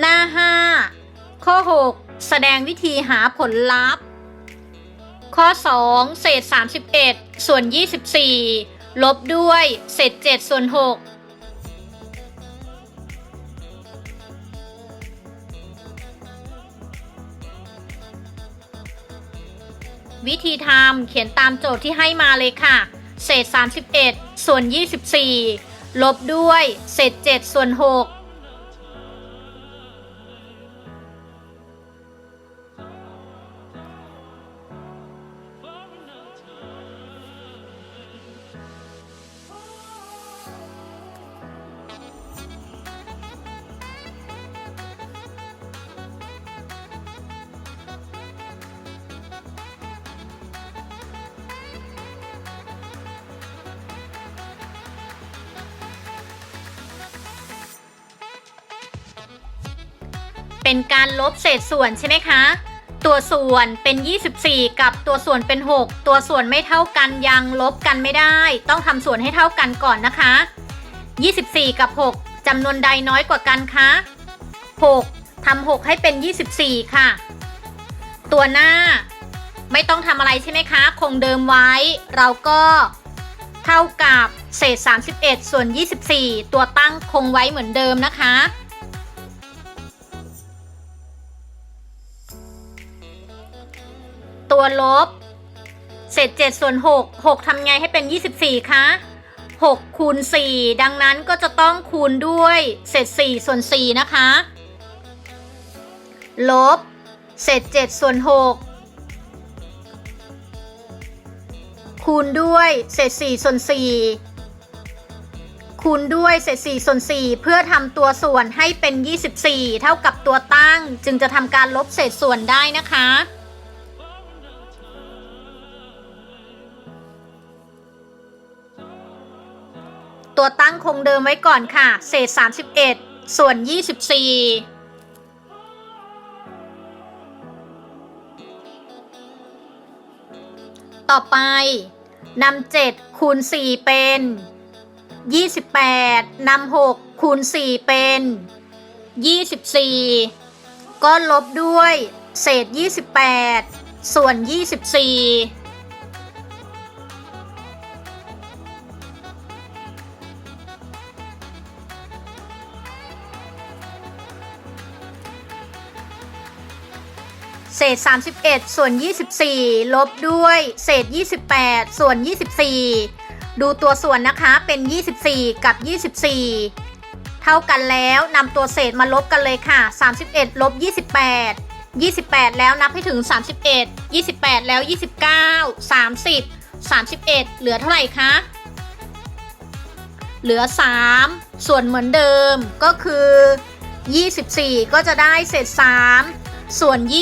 หน้า 5 ข้อ 6 แสดงวิธีหาผลลัพธ์ ข้อ 2 เศษ 31 ส่วน 24 ลบด้วย เศษ 7 ส่วน 6วิธีทำเขียนตามโจทย์ที่ให้มาเลยค่ะ เศษ 31 ส่วน 24 ลบด้วย เศษ 7 ส่วน 6 เป็นการลบเศษส่วนใช่ไหมคะ ตัวส่วนเป็น 24 กับตัวส่วนเป็น 6 ตัวส่วนไม่เท่ากันยังลบกันไม่ได้ ต้องทำส่วนให้เท่ากันก่อนนะคะ 24 กับ 6จำนวนใดน้อยกว่ากันคะ 6ทำ6ให้เป็น 24 ค่ะ ตัวหน้าไม่ต้องทำอะไรใช่ไหมคะ คงเดิมไว้ เราก็เท่ากับเศษ 31 ส่วน 24 ตัวตั้งคงไว้เหมือนเดิมนะคะ ตัวลบ เศษ 7 ส่วน 6 6ทำไงให้เป็น 24 คะ 6 คูณ 4 ดังนั้นก็จะต้องคูณด้วย เศษ 4 ส่วน 4 นะคะ ลบ เศษ 7 ส่วน 6 คูณด้วย เศษ 4 ส่วน 4คูณด้วยเศษ4ส่วน 4 เพื่อทำตัวส่วนให้เป็น 24 เท่ากับตัวตั้ง จึงจะทำการลบเศษส่วนได้นะคะ ตัวตั้งคงเดิมไว้ก่อนค่ะ เศษ 31 ส่วน 24ต่อไปนำ7คูณ4 เป็น 28นำ6คูณ4 เป็น 24 ก็ลบด้วย เศษ 28 ส่วน 24 เศษ 31 ส่วน 24 ลบด้วย เศษ 28 ส่วน 24 ดูตัวส่วนนะคะเป็น 24 กับ 24 เท่ากันแล้วนำตัวเศษมาลบกันเลยค่ะ 31 ลบ 28 28 แล้วนับให้ถึง 31 28 แล้ว 29 30 31 เหลือเท่าไหร่คะ เหลือ 3 ส่วนเหมือนเดิมก็คือ 24 ก็จะได้เศษ 3 ส่วน 24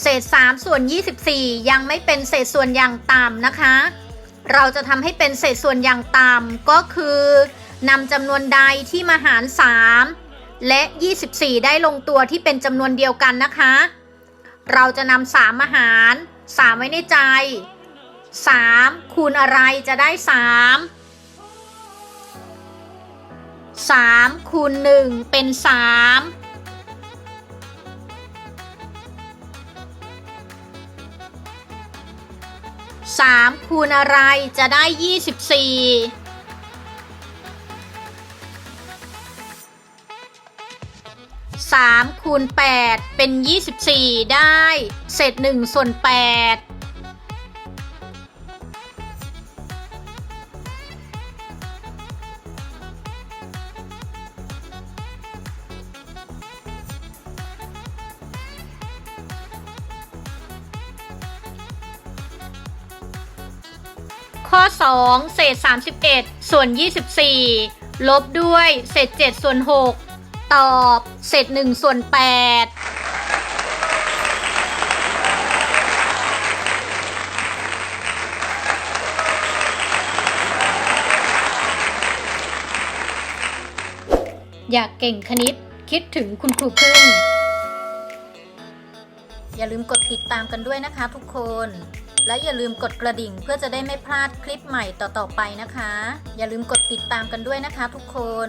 เศษ 3 ส่วน 24 ยังไม่เป็นเศษส่วนอย่างต่ำนะคะ เราจะทำให้เป็นเศษส่วนอย่างต่ำก็คือนำจำนวนใดที่มาหาร 3 และ 24 ได้ลงตัวที่เป็นจำนวนเดียวกันนะคะ เราจะนำสามอาหารสามไว้ในใจสามคูณอะไรจะได้สามสามคูณหนึ่งเป็นสามสามคูณอะไรจะได้ยี่สิบสี่ 3คูณ8เป็น 24 ได้ เศษ1ส่วน8ข้อ 2 เศษ 31 ส่วน 24 ลบด้วย เศษ 7 ส่วน 6 ตอบเศษหนึ่งส่วนแปดอยากเก่งคณิตคิดถึงคุณครูพึ่ง อย่าลืมกดติดตามกันด้วยนะคะทุกคน และอย่าลืมกดกระดิ่งเพื่อจะได้ไม่พลาดคลิปใหม่ต่อๆไปนะคะ อย่าลืมกดติดตามกันด้วยนะคะทุกคน